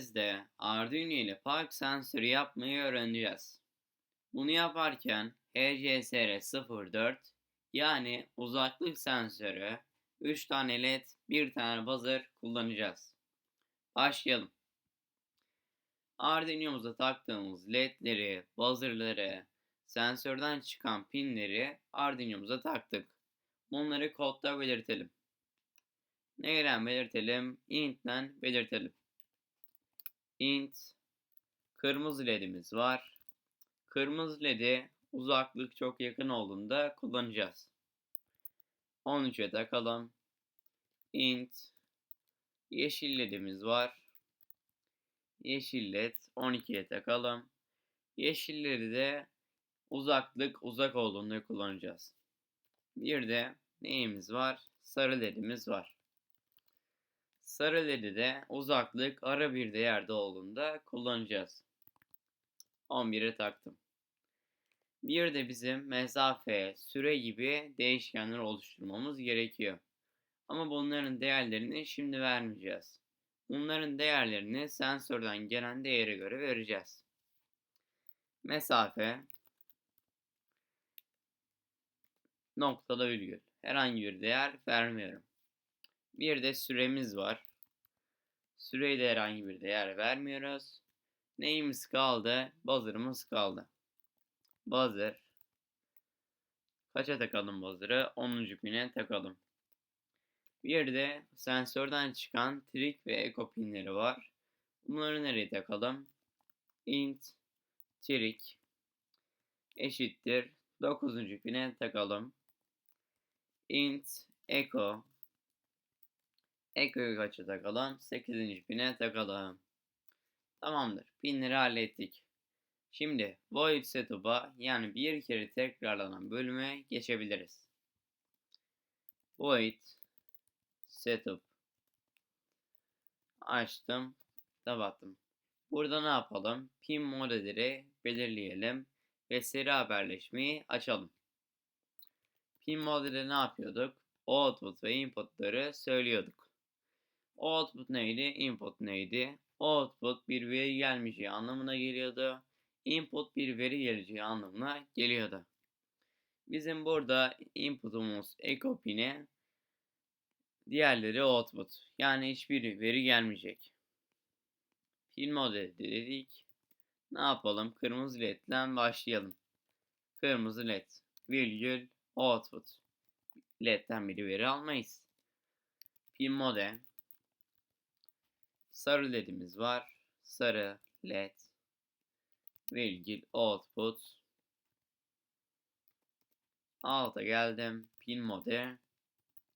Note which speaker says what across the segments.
Speaker 1: dersimizde Arduino ile park sensörü yapmayı öğreneceğiz. Bunu yaparken HCSR04 yani uzaklık sensörü, 3 tane led, 1 tane buzzer kullanacağız. Başlayalım. Arduino'muza taktığımız ledleri, buzzer'ları, sensörden çıkan pinleri Arduino'muza taktık. Bunları kodda belirtelim. Neyle belirtelim? Int'den belirtelim. Int kırmızı ledimiz var. Kırmızı ledi uzaklık çok yakın olduğunda kullanacağız. 13'e takalım. Int yeşil ledimiz var. Yeşil led 12'ye takalım. Yeşilleri de uzaklık uzak olduğunda kullanacağız. Bir de neyimiz var? Sarı ledimiz var. Sarı ledi de uzaklık ara bir değerde olduğunda kullanacağız. 11'e taktım. Bir de bizim mesafe, süre gibi değişkenler oluşturmamız gerekiyor. Ama bunların değerlerini şimdi vermeyeceğiz. Bunların değerlerini sensörden gelen değere göre vereceğiz. Mesafe noktada virgül. Herhangi bir değer vermiyorum. Bir de süremiz var. Süreye de herhangi bir değer vermiyoruz. Neyimiz kaldı? Buzzer'ımız kaldı. Buzzer. Kaça takalım buzzer'ı? 10. pine takalım. Bir de sensörden çıkan trik ve echo pinleri var. Bunları nereye takalım? int trik eşittir 9. pine takalım. int echo Eko'yu kaça takalım? 8. pine takalım. Tamamdır. Pinleri hallettik. Şimdi void setup'a yani bir kere tekrarlanan bölüme geçebiliriz. Void setup açtım, kapattım. Burada ne yapalım? Pin modelleri belirleyelim ve seri haberleşmeyi açalım. Pin modeli ne yapıyorduk? Output ve inputları söylüyorduk. Output neydi? Input neydi? Output bir veri gelmeyeceği anlamına geliyordu. Input bir veri geleceği anlamına geliyordu. Bizim burada inputumuz echo pin'e diğerleri output. Yani hiçbir veri gelmeyecek. Pin modeli dedik. Ne yapalım? Kırmızı ledden başlayalım. Kırmızı led virgül output. Ledden bir veri almayız. Pin model sarı ledimiz var. Sarı led virgül output alta geldim. Pin mode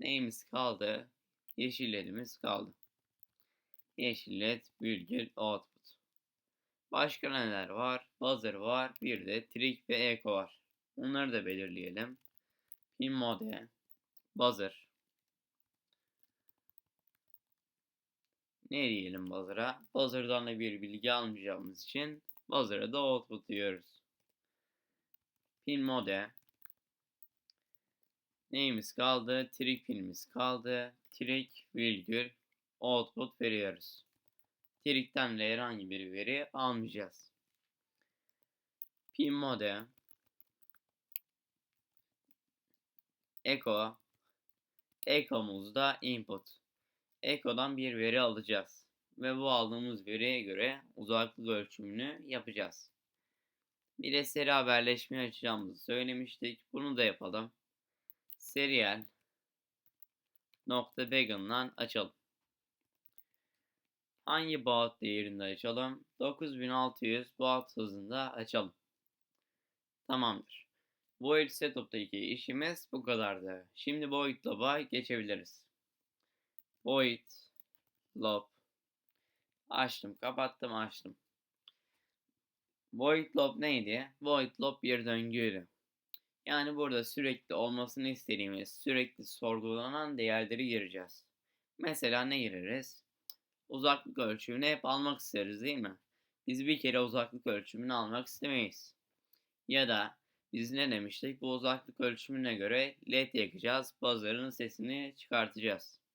Speaker 1: neyimiz kaldı? Yeşil ledimiz kaldı. Yeşil led virgül output. Başka neler var? Buzzer var. Bir de trik ve echo var. Onları da belirleyelim. Pin mode buzzer ne diyelim buzzer'a? Buzzer'dan da bir bilgi almayacağımız için buzzer'a da output diyoruz. Pin mode neyimiz kaldı? Trick pinimiz kaldı. Trick virgül output veriyoruz. Trick'ten de herhangi bir veri almayacağız. Pin mode echo echo'muzda input Eko'dan bir veri alacağız. Ve bu aldığımız veriye göre uzaklık ölçümünü yapacağız. Bir de seri haberleşme açacağımızı söylemiştik. Bunu da yapalım. Serial nokta begin'dan açalım. Hangi baud değerinde açalım? 9600 baud hızında açalım. Tamamdır. Void setup'taki işimiz bu kadardı. Şimdi void lob'a geçebiliriz void loop açtım kapattım açtım. Void loop neydi? Void loop bir döngüydü. Yani burada sürekli olmasını istediğimiz sürekli sorgulanan değerleri gireceğiz. Mesela ne gireriz? Uzaklık ölçümünü hep almak isteriz değil mi? Biz bir kere uzaklık ölçümünü almak istemeyiz. Ya da biz ne demiştik? Bu uzaklık ölçümüne göre led yakacağız. Buzzer'ın sesini çıkartacağız.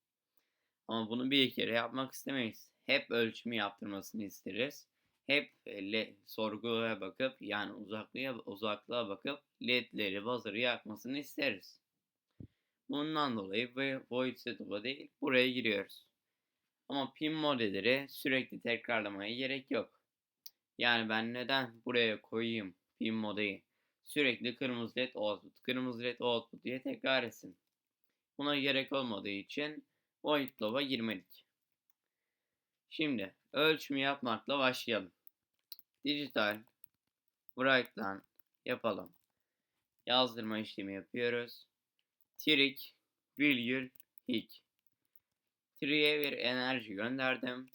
Speaker 1: Ama bunu bir kere yapmak istemeyiz. hep ölçümü yaptırmasını isteriz. Hep e, le, sorguya bakıp yani uzaklığa uzaklığa bakıp ledleri, buzzer'ı yakmasını isteriz. Bundan dolayı void setup'a değil buraya giriyoruz. Ama pin modelleri sürekli tekrarlamaya gerek yok. Yani ben neden buraya koyayım pin modeli? Sürekli kırmızı led output, kırmızı led output diye tekrar etsin. Buna gerek olmadığı için void lob'a girmedik. Şimdi ölçümü yapmakla başlayalım. Dijital bright'tan yapalım. Yazdırma işlemi yapıyoruz. Trik virgül hik. Tri'ye bir enerji gönderdim.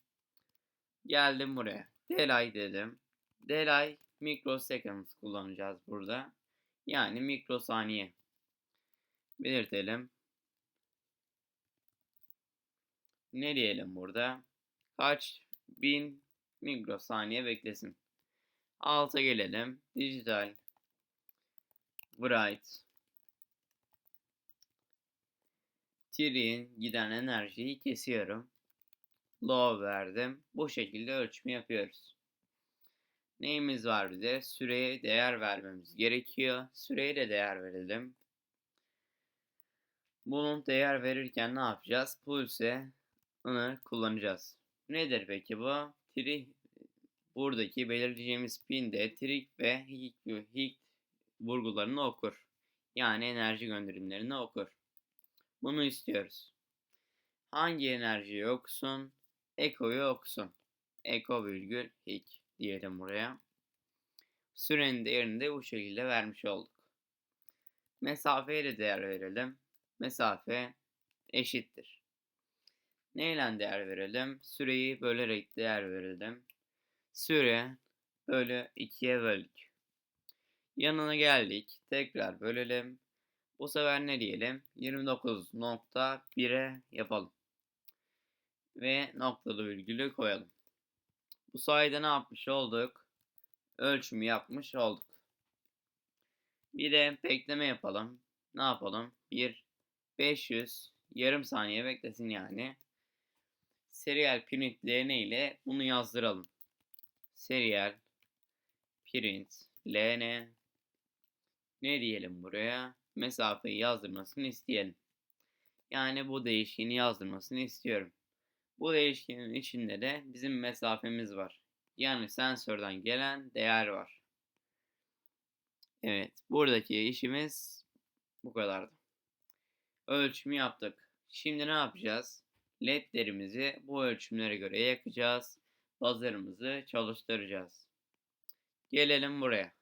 Speaker 1: Geldim buraya. Delay dedim. Delay microseconds kullanacağız burada. Yani mikrosaniye. Belirtelim. Ne diyelim burada? Kaç bin mikrosaniye beklesin. Alta gelelim. Dijital. Bright. Tiri'nin giden enerjiyi kesiyorum. Low verdim. Bu şekilde ölçümü yapıyoruz. Neyimiz var bir? Süreye değer vermemiz gerekiyor. Süreye de değer verelim. Bunun değer verirken ne yapacağız? Pulse'ını kullanacağız. Nedir peki bu? Tri buradaki belirleyeceğimiz pinde trik ve hik, hik vurgularını okur. Yani enerji gönderimlerini okur. Bunu istiyoruz. Hangi enerjiyi okusun? Eko'yu okusun. Eko virgül hik diyelim buraya. Sürenin değerini de bu şekilde vermiş olduk. Mesafeye de değer verelim. Mesafe eşittir. Neyle değer verelim? Süreyi bölerek değer verelim. Süre bölü 2'ye böldük. Yanına geldik. Tekrar bölelim. Bu sefer ne diyelim? 29.1'e yapalım. Ve noktalı virgülü koyalım. Bu sayede ne yapmış olduk? Ölçümü yapmış olduk. Bir de bekleme yapalım. Ne yapalım? Bir 500 yarım saniye beklesin yani. Serial print ln ile bunu yazdıralım. Serial print ln ne diyelim buraya? Mesafeyi yazdırmasını isteyelim. Yani bu değişkeni yazdırmasını istiyorum. Bu değişkenin içinde de bizim mesafemiz var. Yani sensörden gelen değer var. Evet, buradaki işimiz bu kadardı. Ölçümü yaptık. Şimdi ne yapacağız? LED'lerimizi bu ölçümlere göre yakacağız. Buzzer'ımızı çalıştıracağız. Gelelim buraya.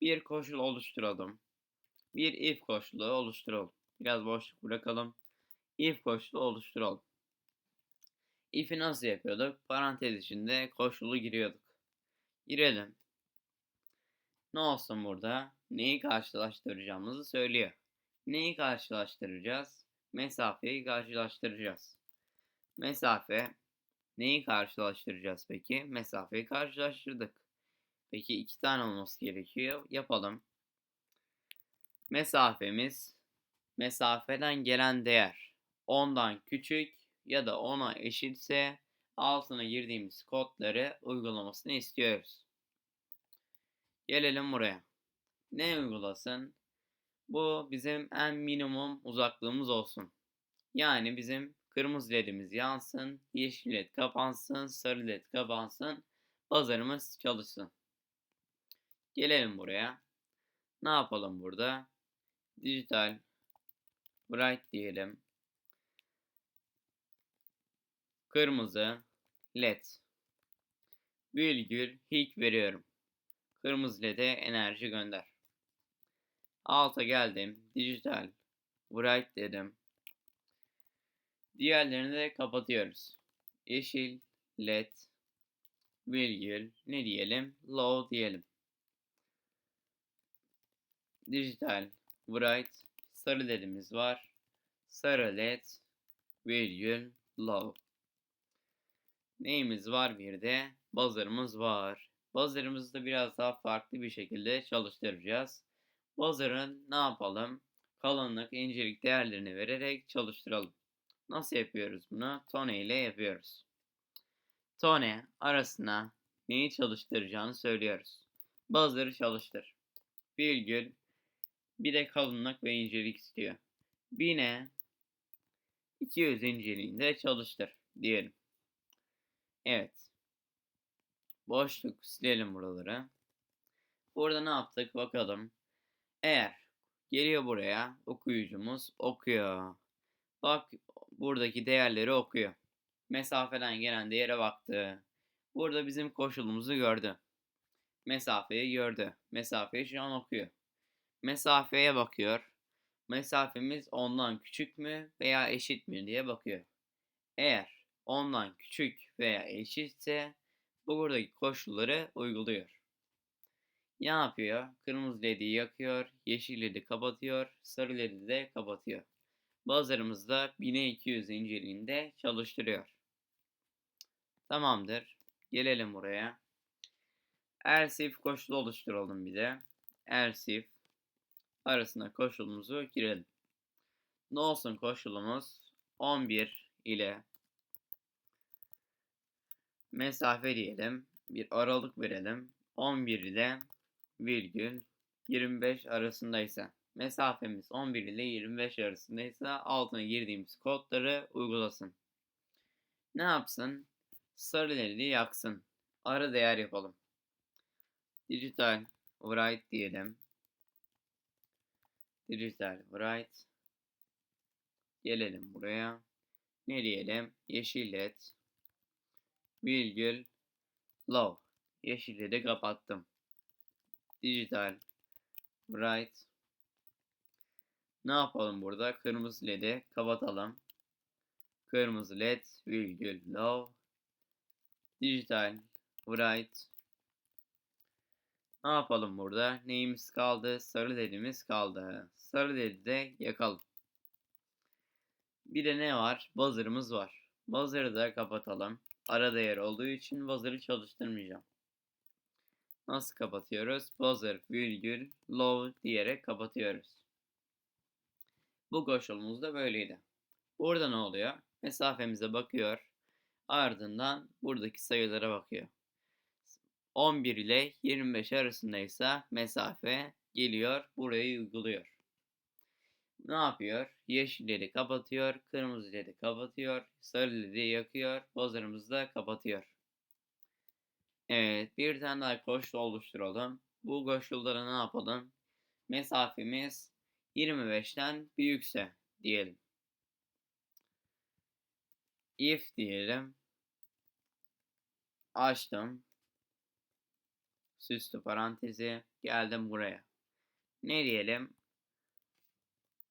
Speaker 1: Bir koşul oluşturalım. Bir if koşulu oluşturalım. Biraz boşluk bırakalım. If koşulu oluşturalım. If'i nasıl yapıyorduk? Parantez içinde koşulu giriyorduk. Girelim. Ne olsun burada? Neyi karşılaştıracağımızı söylüyor. Neyi karşılaştıracağız? Mesafeyi karşılaştıracağız. Mesafe neyi karşılaştıracağız peki? Mesafeyi karşılaştırdık. Peki iki tane olması gerekiyor. Yapalım. Mesafemiz mesafeden gelen değer 10'dan küçük ya da 10'a eşitse altına girdiğimiz kodları uygulamasını istiyoruz. Gelelim buraya. Ne uygulasın? Bu bizim en minimum uzaklığımız olsun. Yani bizim kırmızı ledimiz yansın, yeşil led kapansın, sarı led kapansın, buzzer'ımız çalışsın. Gelelim buraya. Ne yapalım burada? Dijital bright diyelim. Kırmızı led. Virgül hik veriyorum. Kırmızı led'e enerji gönder. Alta geldim. Dijital bright dedim. Diğerlerini de kapatıyoruz. Yeşil led virgül ne diyelim? Low diyelim. Dijital bright sarı ledimiz var. Sarı led virgül low. Neyimiz var bir de? Buzzer'ımız var. Buzzer'ımızı da biraz daha farklı bir şekilde çalıştıracağız. Buzzer'ın ne yapalım? Kalınlık, incelik değerlerini vererek çalıştıralım. Nasıl yapıyoruz bunu? Tone ile yapıyoruz. Tone arasına neyi çalıştıracağını söylüyoruz. Buzzer'ı çalıştır. Virgül. Bir de kalınlık ve incelik istiyor. Bine 200 inceliğinde çalıştır diyelim. Evet. Boşluk silelim buraları. Burada ne yaptık bakalım. Eğer geliyor buraya okuyucumuz okuyor. Bak buradaki değerleri okuyor. Mesafeden gelen değere baktı. Burada bizim koşulumuzu gördü. Mesafeyi gördü. Mesafeyi şu an okuyor. Mesafeye bakıyor. Mesafemiz ondan küçük mü veya eşit mi diye bakıyor. Eğer ondan küçük veya eşitse bu buradaki koşulları uyguluyor. Ne yapıyor? Kırmızı ledi yakıyor, yeşil ledi kapatıyor, sarı ledi de kapatıyor. Buzzer'ımız da 1200 inceliğinde çalıştırıyor. Tamamdır. Gelelim buraya. Else if koşulu oluşturalım bir de. Else if arasına koşulumuzu girelim. Ne olsun koşulumuz? 11 ile mesafe diyelim. Bir aralık verelim. 11 ile virgül 25 arasındaysa mesafemiz 11 ile 25 arasındaysa altına girdiğimiz kodları uygulasın. Ne yapsın? Sarı ledi yaksın. Ara değer yapalım. Digital write diyelim. Digital write. Gelelim buraya. Ne diyelim? Yeşil led. Virgül low. Yeşil led'i kapattım. Digital write. Ne yapalım burada? Kırmızı led'i kapatalım. Kırmızı led virgül low. Digital write. Ne yapalım burada? Neyimiz kaldı? Sarı ledimiz kaldı. Sarı ledi de yakalım. Bir de ne var? Buzzer'ımız var. Buzzer'ı da kapatalım. Ara değer olduğu için buzzer'ı çalıştırmayacağım. Nasıl kapatıyoruz? Buzzer virgül low diyerek kapatıyoruz. Bu koşulumuz da böyleydi. Burada ne oluyor? Mesafemize bakıyor. Ardından buradaki sayılara bakıyor. 11 ile 25 arasındaysa mesafe geliyor, burayı uyguluyor. Ne yapıyor? Yeşil ledi kapatıyor, kırmızı ledi kapatıyor, sarı ledi yakıyor, bozarımızı da kapatıyor. Evet, bir tane daha koşul oluşturalım. Bu koşullara ne yapalım? Mesafemiz 25'ten büyükse diyelim. If diyelim. Açtım. Süslü parantezi. Geldim buraya. Ne diyelim?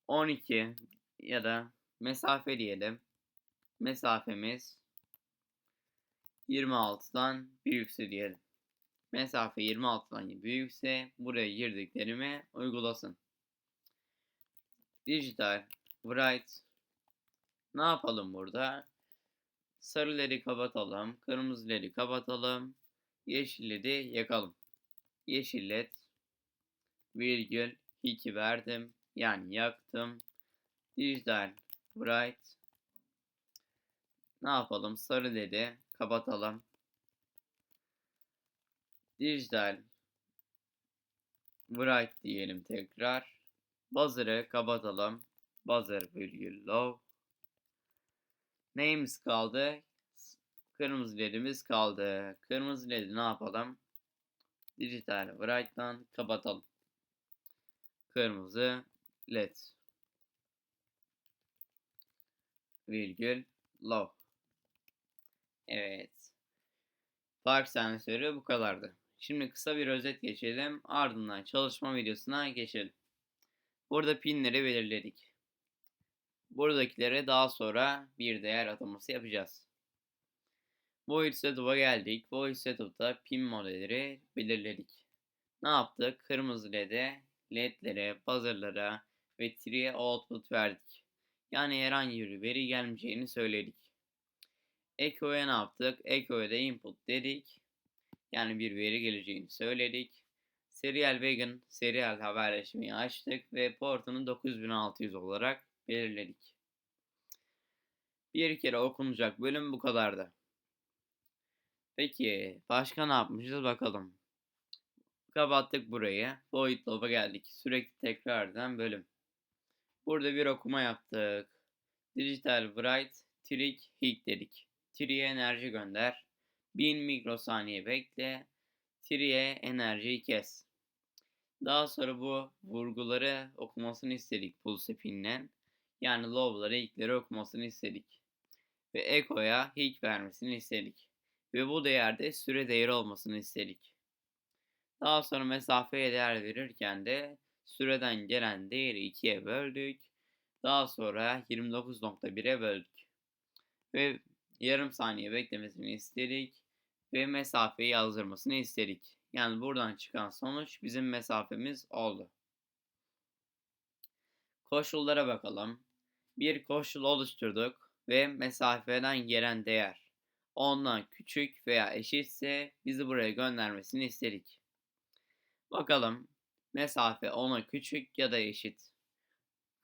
Speaker 1: 12 ya da mesafe diyelim. Mesafemiz 26'dan büyükse diyelim. Mesafe 26'dan büyükse buraya girdiklerimi uygulasın. Dijital write ne yapalım burada? Sarıları kapatalım, kırmızıları kapatalım, yeşilleri yakalım. Yeşil led virgül 2 verdim. Yani yaktım. Dijital bright ne yapalım? Sarı led'i kapatalım. Dijital bright diyelim tekrar. Buzzer'ı kapatalım. Buzzer virgül low. Neyimiz kaldı? Kırmızı ledimiz kaldı. Kırmızı ledi ne yapalım? Dijital bright'tan kapatalım. Kırmızı led. Virgül low. Evet. Fark sensörü bu kadardı. Şimdi kısa bir özet geçelim. Ardından çalışma videosuna geçelim. Burada pinleri belirledik. Buradakilere daha sonra bir değer ataması yapacağız. Void setup'a geldik. Void setup'ta pin modelleri belirledik. Ne yaptık? Kırmızı led'e, ledlere, buzzer'lara ve tree'e output verdik. Yani herhangi bir veri gelmeyeceğini söyledik. Echo'ya ne yaptık? Echo'ya da input dedik. Yani bir veri geleceğini söyledik. Serial Wagon, serial haberleşmeyi açtık ve portunu 9600 olarak belirledik. Bir kere okunacak bölüm bu kadardı. Peki başka ne yapmışız bakalım. Kapattık burayı. Void loop'a geldik. Sürekli tekrar eden bölüm. Burada bir okuma yaptık. Digital Bright Trick Hig dedik. Tri'ye enerji gönder. 1000 mikrosaniye bekle. Tri'ye enerjiyi kes. Daha sonra bu vurguları okumasını istedik pulse pinle. Yani low'ları ilkleri okumasını istedik. Ve echo'ya hig vermesini istedik. Ve bu değerde süre değeri olmasını istedik. Daha sonra mesafeye değer verirken de süreden gelen değeri 2'ye böldük. Daha sonra 29.1'e böldük. Ve yarım saniye beklemesini istedik. Ve mesafeyi yazdırmasını istedik. Yani buradan çıkan sonuç bizim mesafemiz oldu. Koşullara bakalım. Bir koşul oluşturduk ve mesafeden gelen değer ondan küçük veya eşitse bizi buraya göndermesini istedik. Bakalım mesafe 10'a küçük ya da eşit.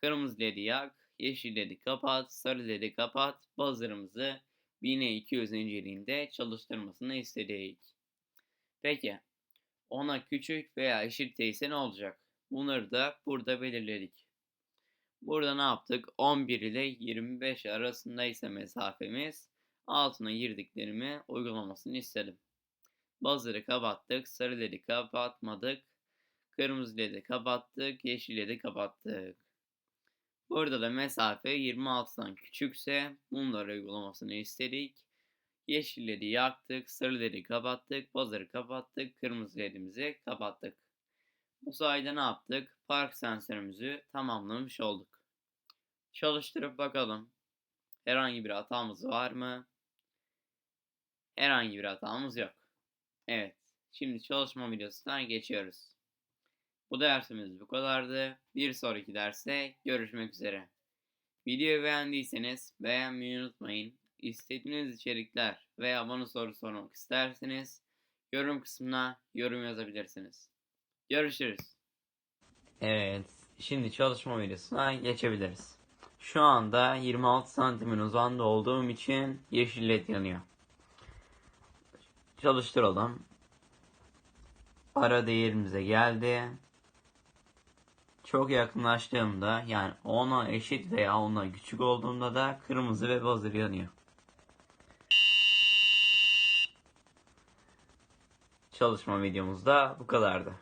Speaker 1: Kırmızı ledi yak, yeşil ledi kapat, sarı ledi kapat, buzzer'ımızı 1000'e 200 inceliğinde çalıştırmasını istedik. Peki 10'a küçük veya eşit değilse ne olacak? Bunları da burada belirledik. Burada ne yaptık? 11 ile 25 arasındaysa mesafemiz altına girdiklerimi uygulamasını istedim. Buzzer'ı kapattık, sarı ledi kapatmadık, kırmızı ledi kapattık, yeşil ledi kapattık. Burada da mesafe 26'dan küçükse bunları uygulamasını istedik. Yeşil ledi yaktık, sarı ledi kapattık, buzzer'ı kapattık, kırmızı ledimizi kapattık. Bu sayede ne yaptık? Park sensörümüzü tamamlamış olduk. Çalıştırıp bakalım. Herhangi bir hatamız var mı? Herhangi bir hatamız yok. Evet. Şimdi çalışma videosuna geçiyoruz. Bu dersimiz bu kadardı. Bir sonraki derste görüşmek üzere. Videoyu beğendiyseniz beğenmeyi unutmayın. İstediğiniz içerikler veya bana soru sormak isterseniz yorum kısmına yorum yazabilirsiniz. Görüşürüz. Evet, şimdi çalışma videosuna geçebiliriz. Şu anda 26 santimin uzanda olduğum için yeşil led yanıyor. Çalıştıralım. Ara değerimize geldi. Çok yakınlaştığımda yani 10'a eşit veya 10'a küçük olduğunda da kırmızı ve buzzer yanıyor. Çalışma videomuz da bu kadardı.